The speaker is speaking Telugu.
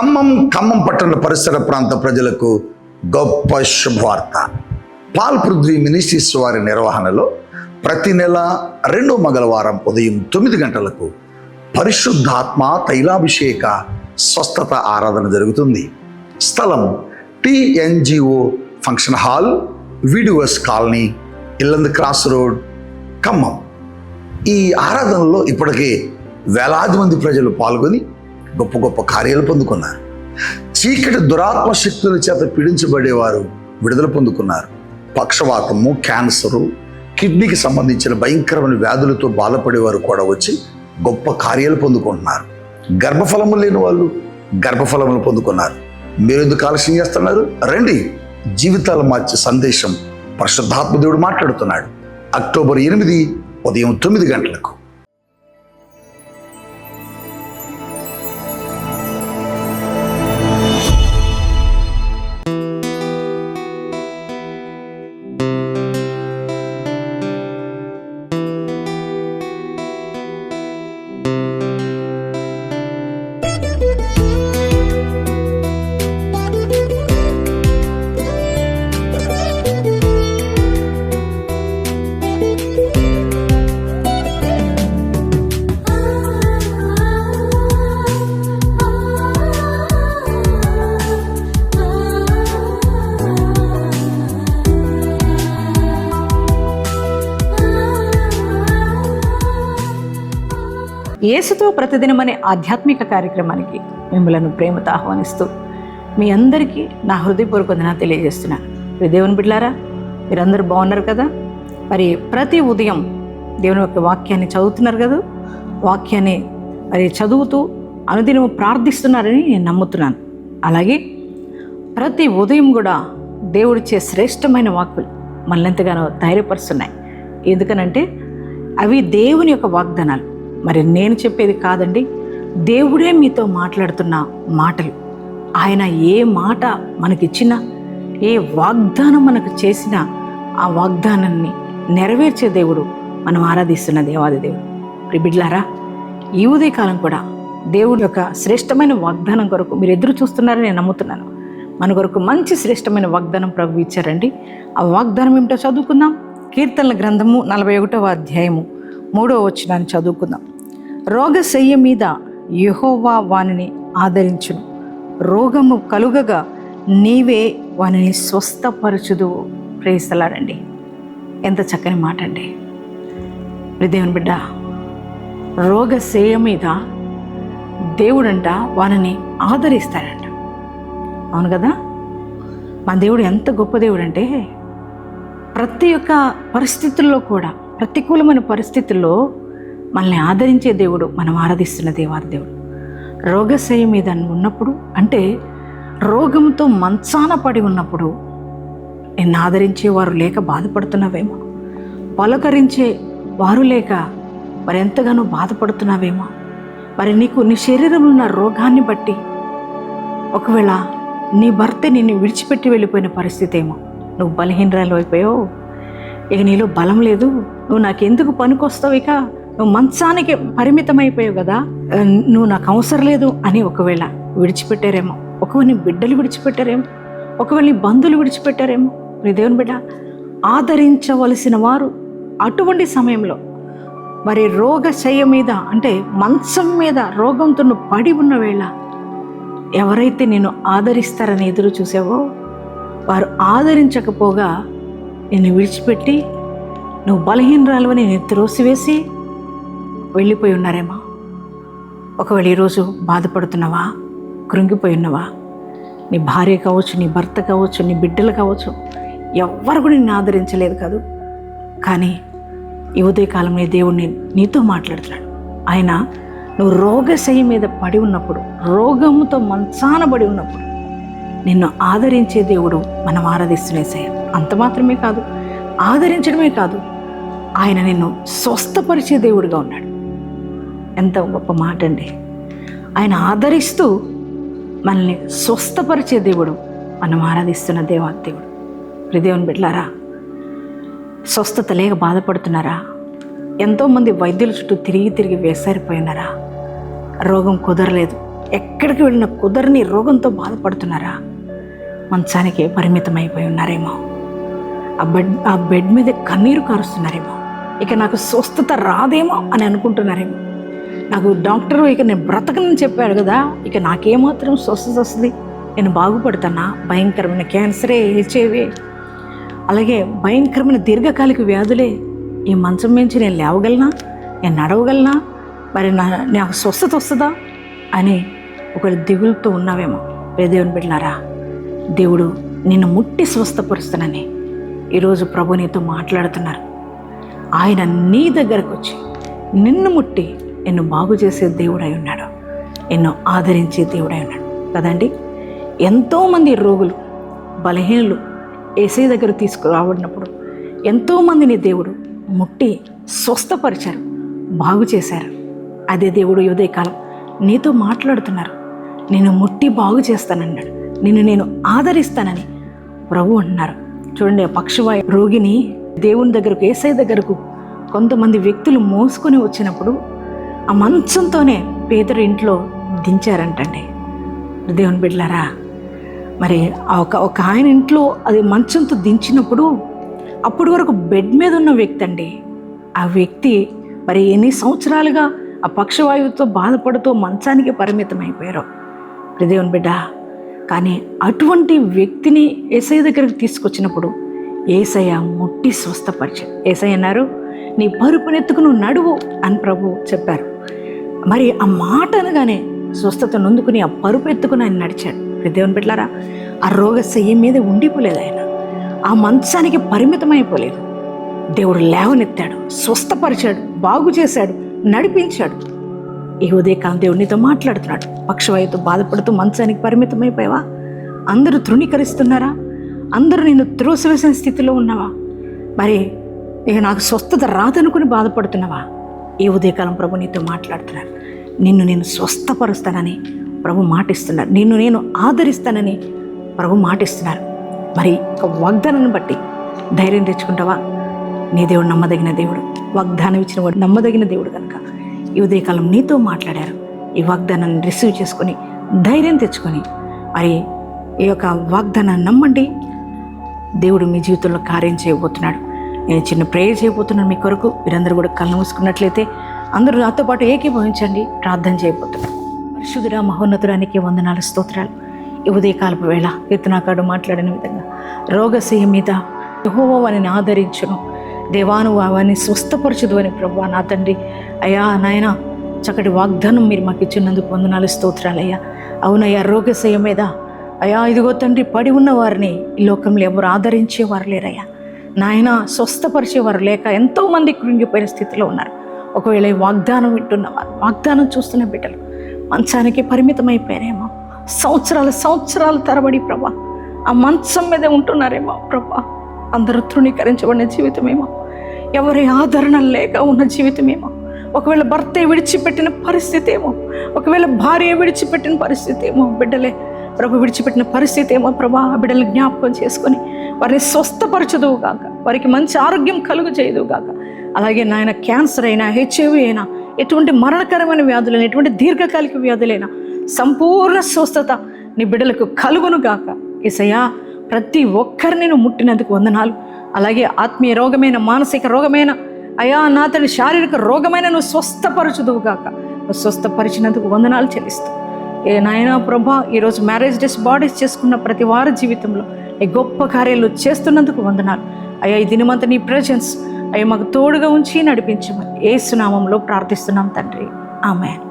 ఖమ్మం ఖమ్మం పట్టణ పరిసర ప్రాంత ప్రజలకు గొప్ప శుభవార్త. పాల్ పృథ్వీ మినిస్ట్రీస్ వారి నిర్వహణలో ప్రతి నెల రెండో మంగళవారం ఉదయం తొమ్మిది గంటలకు పరిశుద్ధాత్మ తైలాభిషేక స్వస్థత ఆరాధన జరుగుతుంది. స్థలం TNGO function hall విడివస్ colony Yellandu cross road Khammam. ఈ ఆరాధనలో ఇప్పటికే వేలాది మంది ప్రజలు పాల్గొని గొప్ప గొప్ప కార్యాలు పొందుకున్నారు. చీకటి దురాత్మ శక్తుల చేత పీడించబడేవారు విడుదల పొందుకున్నారు. పక్షవాతము క్యాన్సరు కిడ్నీకి సంబంధించిన భయంకరమైన వ్యాధులతో బాధపడేవారు కూడా వచ్చి గొప్ప కార్యాలు పొందుకుంటున్నారు. గర్భఫలము లేని వాళ్ళు గర్భఫలములు పొందుకున్నారు. మీరు ఎందుకు ఆలస్యం చేస్తున్నారు? రండి జీవితాలు మార్చే సందేశం పరిశుద్ధాత్మ దేవుడు మాట్లాడుతున్నాడు. అక్టోబర్ ఎనిమిది ఉదయం తొమ్మిది గంటలకు. యేసుతో ప్రతిదినం అనే ఆధ్యాత్మిక కార్యక్రమానికి మిమ్మలను ప్రేమతో ఆహ్వానిస్తూ మీ అందరికీ నా హృదయపూర్వక వందనాలు తెలియజేస్తున్నాను. మీ దేవుని బిడ్లారా మీరందరూ బాగున్నారు కదా? మరి ప్రతి ఉదయం దేవుని యొక్క వాక్యాన్ని చదువుతున్నారు కదా? వాక్యాన్ని మరి చదువుతూ అనుదినము ప్రార్థిస్తున్నారని నేను నమ్ముతున్నాను. అలాగే ప్రతి ఉదయం కూడా దేవుడిచ్చే శ్రేష్టమైన వాక్కులు మనల్ని ఎంతగానో ధైర్యపరుస్తున్నాయి. ఎందుకనంటే అవి దేవుని యొక్క వాగ్దానాలు. మరి నేను చెప్పేది కాదండి. దేవుడే మీతో మాట్లాడుతున్న మాటలు. ఆయన ఏ మాట మనకిచ్చినా ఏ వాగ్దానం మనకు చేసినా ఆ వాగ్దానాన్ని నెరవేర్చే దేవుడు మనం ఆరాధిస్తున్న దేవాది దేవుడు. ప్రిబిడ్లారా ఈ ఉదయకాలం కూడా దేవుడి యొక్క శ్రేష్టమైన వాగ్దానం కొరకు మీరు ఎదురు చూస్తున్నారని నేను నమ్ముతున్నాను. మన కొరకు మంచి శ్రేష్టమైన వాగ్దానం ప్రభు ఇచ్చారండి. ఆ వాగ్దానం ఏమిటో చదువుకుందాం. కీర్తనల గ్రంథము నలభై ఒకటవ అధ్యాయము. మూడో వచ్చినాన్ని చదువుకుందాం. రోగశయ్య మీద యహోవా వానిని ఆదరించును. రోగము కలుగగా నీవే వానిని స్వస్థపరచుదు. ప్రేస్తలాడండి ఎంత చక్కని మాట అండి దేవుని బిడ్డ రోగశయ్య మీద దేవుడంట వానిని ఆదరిస్తాడంట. అవును కదా? మన దేవుడు ఎంత గొప్ప దేవుడు అంటే ప్రతి ఒక్క పరిస్థితుల్లో కూడా ప్రతికూలమైన పరిస్థితుల్లో మనల్ని ఆదరించే దేవుడు మనం ఆరాధిస్తున్న దేవాది దేవుడు. రోగశయ మీద ఉన్నప్పుడు అంటే రోగంతో మంచాన పడి ఉన్నప్పుడు నిన్ను ఆదరించే వారు లేక బాధపడుతున్నావేమో. పలకరించే వారు లేక మరి ఎంతగానో బాధపడుతున్నావేమో. మరి నీకు నీ శరీరంలో ఉన్న రోగాన్ని బట్టి ఒకవేళ నీ భర్త నిన్ను విడిచిపెట్టి వెళ్ళిపోయిన పరిస్థితి ఏమో. నువ్వు బలహీనరాలు అయిపోయావు. ఇక నీలో బలం లేదు. నువ్వు నాకెందుకు పనికొస్తావు ఇక? నువ్వు మంచానికి పరిమితమైపోయావు కదా? నువ్వు నాకు అవసరం లేదు అని ఒకవేళ విడిచిపెట్టారేమో ఒకవేళ నీ బిడ్డలు విడిచిపెట్టారేమో ఒకవేళ నీ బంధువులు విడిచిపెట్టారేమో నీ దేవుని బిడ్డ ఆదరించవలసిన వారు అటువంటి సమయంలో మరి రోగశయ మీద అంటే మంచం మీద రోగంతో పడి ఉన్న వేళ ఎవరైతే నేను ఆదరిస్తారని ఎదురు చూసావో వారు ఆదరించకపోగా నిన్ను విడిచిపెట్టి నువ్వు బలహీనరాలు నేను త్రోసివేసి వెళ్ళిపోయి ఉన్నారేమో. ఒకవేళ ఈరోజు బాధపడుతున్నావా కృంగిపోయి ఉన్నావా నీ భార్య కావచ్చు నీ భర్త కావచ్చు నీ బిడ్డలు కావచ్చు ఎవ్వరు కూడా నిన్ను ఆదరించలేదు కాదు. కానీ ఈ ఉదయకాలంలో దేవుడిని నీతో మాట్లాడుతున్నాడు. ఆయన నువ్వు రోగశయ్య మీద పడి ఉన్నప్పుడు రోగముతో మంచాన పడి ఉన్నప్పుడు నిన్ను ఆదరించే దేవుడు మనం ఆరాధిస్తున్న అంత మాత్రమే కాదు ఆదరించడమే కాదు ఆయన నిన్ను స్వస్థపరిచే దేవుడిగా ఉన్నాడు. ఎంత గొప్ప మాట అండి. ఆయన ఆదరిస్తూ మనల్ని స్వస్థపరిచే దేవుడు మనం ఆరాధిస్తున్న దేవాదేవుడు హృదయం బిడ్లారా స్వస్థత లేక బాధపడుతున్నారా? ఎంతోమంది వైద్యుల చుట్టూ తిరిగి తిరిగి వేసారిపోయినారా? రోగం కుదరలేదు. ఎక్కడికి వెళ్ళిన కుదరని రోగంతో బాధపడుతున్నారా? మంచానికి పరిమితమైపోయి ఉన్నారేమో. ఆ బెడ్ ఆ బెడ్ మీద కన్నీరు కారుస్తున్నారేమో. ఇక నాకు స్వస్థత రాదేమో అని అనుకుంటున్నారేమో. నాకు డాక్టర్ ఇక నేను బ్రతకనని చెప్పాడు కదా ఇక నాకేమాత్రం స్వస్థత వస్తుంది. నేను బాగుపడతానా? భయంకరమైన క్యాన్సరే హెచ్ఐవే. అలాగే భయంకరమైన దీర్ఘకాలిక వ్యాధులే. ఈ మంచం నుంచి నేను లేవగలనా? నేను నడవగలనా? మరి నా నాకు స్వస్థత వస్తుందా? అని ఒకరి దిగులుతో ఉన్నావేమో. దేవుని బిడ్లారా దేవుడు నిన్ను ముట్టి స్వస్థపరుస్తానని ఈరోజు ప్రభు నీతో మాట్లాడుతున్నారు. ఆయన నీ దగ్గరకు వచ్చి నిన్ను ముట్టి నిన్ను బాగు చేసే దేవుడై ఉన్నాడు. నిన్ను ఆదరించే దేవుడై ఉన్నాడు. కదండి? ఎంతోమంది రోగులు బలహీనులు ఏసై దగ్గర తీసుకురాబడినప్పుడు ఎంతోమందిని దేవుడు ముట్టి స్వస్థపరిచారు బాగు చేశారు. అదే దేవుడు ఉదయకాలం నీతో మాట్లాడుతున్నారు. నేను ముట్టి బాగు చేస్తానన్నాడు. నిన్ను నేను ఆదరిస్తానని ప్రభు అంటున్నారు. చూడండి ఆ పక్షవాయు రోగిని దేవుని దగ్గరకు ఏసై దగ్గరకు కొంతమంది వ్యక్తులు మోసుకొని వచ్చినప్పుడు ఆ మంచంతోనే పేదరు ఇంట్లో దించారంటండి. దేవుని బిడ్డలారా మరి ఆ ఒక ఒక ఆయన ఇంట్లో అది మంచంతో దించినప్పుడు అప్పటి వరకు బెడ్ మీద ఉన్న వ్యక్తి అండి. ఆ వ్యక్తి మరి ఎన్ని సంవత్సరాలుగా ఆ పక్షవాయువుతో బాధపడుతూ మంచానికి పరిమితం అయిపోయారు దేవుని బిడ్డ కానీ అటువంటి వ్యక్తిని ఏసఐ దగ్గరికి తీసుకొచ్చినప్పుడు ఏసయ్య ముట్టి స్వస్థపరిచాడు. ఏసయ్య అన్నారు నీ పరుపునెత్తుకు నువ్వు నడువు అని ప్రభు చెప్పారు. మరి ఆ మాట అనగానే స్వస్థత నొందుకుని ఆ పరుపు ఎత్తుకుని ఆయన నడిచాడు. దేవుని పెట్టారా ఆ రోగ శయ్యం మీద ఉండిపోలేదు ఆయన. ఆ మంచానికి పరిమితమైపోలేదు. దేవుడు లేవనెత్తాడు స్వస్థపరిచాడు బాగు చేశాడు నడిపించాడు. ఈ ఉదయకాలం దేవుడినితో మాట్లాడుతున్నాడు. పక్షవాయుతో బాధపడుతూ మంచానికి పరిమితమైపోయావా? అందరూ తృణీకరిస్తున్నారా? అందరూ నేను త్రోసివేసిన స్థితిలో ఉన్నావా? మరి ఇక నాకు స్వస్థత రాదనుకుని బాధపడుతున్నావా? ఈ ఉదయకాలం ప్రభు నీతో మాట్లాడుతున్నారు నిన్ను నేను స్వస్థపరుస్తానని ప్రభు మాటిస్తున్నారు నిన్ను నేను ఆదరిస్తానని ప్రభు మాటిస్తున్నారు మరి ఒక వాగ్దానాన్ని బట్టి ధైర్యం తెచ్చుకుంటావా? నీ దేవుడు నమ్మదగిన దేవుడు. వాగ్దానం ఇచ్చిన వాడు నమ్మదగిన దేవుడు కనుక. ఈ ఉదయకాలం నీతో మాట్లాడారు. ఈ వాగ్దానాన్ని రిసీవ్ చేసుకొని ధైర్యం తెచ్చుకొని మరి ఈ యొక్క వాగ్దానాన్ని నమ్మండి. దేవుడు మీ జీవితంలో కార్యం చేయబోతున్నాడు. నేను చిన్న ప్రేయర్ చేయబోతున్నాను మీ కొరకు. మీరందరూ కూడా కళ్ళు మూసుకున్నట్లయితే అందరూ నాతో పాటు ఏకీభవించండి. ప్రార్థన చేయబోతున్నాను పరిశుద్ధుడ మహోన్నతురానికి వందనాలు స్తోత్రాలు. ఈ ఉదయకాలపు వేళ కీర్తనాకాడు మాట్లాడిన విధంగా రోగశయ మీద యెహోవా వారిని ఆదరించును. దేవాను వారిని స్వస్థపరచుదు అని ప్రభా నా తండ్రి. అయ్యా నాయన చక్కటి వాగ్దానం మీరు మాకు ఇచ్చినందుకు వందనాలు స్తోత్రాలయ్యా అవునయ్యా రోగశయ మీద. అయ్యా ఇదిగో తండ్రి పడి ఉన్న వారిని ఈ లోకంలో ఎవరు ఆదరించేవారు లేరయ్యా. నాయన స్వస్థపరిచేవారు లేక ఎంతోమంది కృంగిపోయిన స్థితిలో ఉన్నారు. ఒకవేళ వాగ్దానం వింటున్నవారు వాగ్దానం చూస్తున్న బిడ్డలు మంచానికి పరిమితమైపోయారేమో. సంవత్సరాల సంవత్సరాల తరబడి ప్రభా ఆ మంచం మీద ఉంటున్నారేమో ప్రభా. అందరూ తృణీకరించబడిన జీవితమేమో? ఎవరి ఆదరణ లేక ఉన్న జీవితమేమో? ఒకవేళ భర్త విడిచిపెట్టిన పరిస్థితి ఏమో ఒకవేళ భార్య విడిచిపెట్టిన పరిస్థితి ఏమో బిడ్డలే ప్రభు విడిచిపెట్టిన పరిస్థితి ఏమో ప్రభా బిడ్డలు జ్ఞాపకం చేసుకొని వారిని స్వస్థపరచదువు గాక. వారికి మంచి ఆరోగ్యం కలుగు చేయదు గాక. అలాగే నాయన క్యాన్సర్ అయినా హెచ్ఐవి అయినా ఎటువంటి మరణకరమైన వ్యాధులైనా ఎటువంటి దీర్ఘకాలిక వ్యాధులైనా సంపూర్ణ స్వస్థత నీ బిడ్డలకు కలుగును గాక. ఈసయా ప్రతి ఒక్కరిని నువ్వు ముట్టినందుకు వందనాలు. అలాగే ఆత్మీయ రోగమైన మానసిక రోగమైన అయా నా శారీరక రోగమైన నువ్వు స్వస్థపరచుదువు గాక. నువ్వు స్వస్థపరిచినందుకు వందనాలు చెల్లిస్తూ. ఏ నాయనా ప్రభా ఈరోజు మ్యారేజ్ డేస్ బాడీస్ చేసుకున్న ప్రతి వారి జీవితంలో ఏ గొప్ప కార్యాలు చేస్తున్నందుకు వందనాలు. అయ్యా ఈ దినమంతా నీ ప్రజెన్స్ అయ్యా మాకు తోడుగా ఉంచి నడిపించమని ఏ సునామంలో ప్రార్థిస్తున్నాం తండ్రి. ఆమె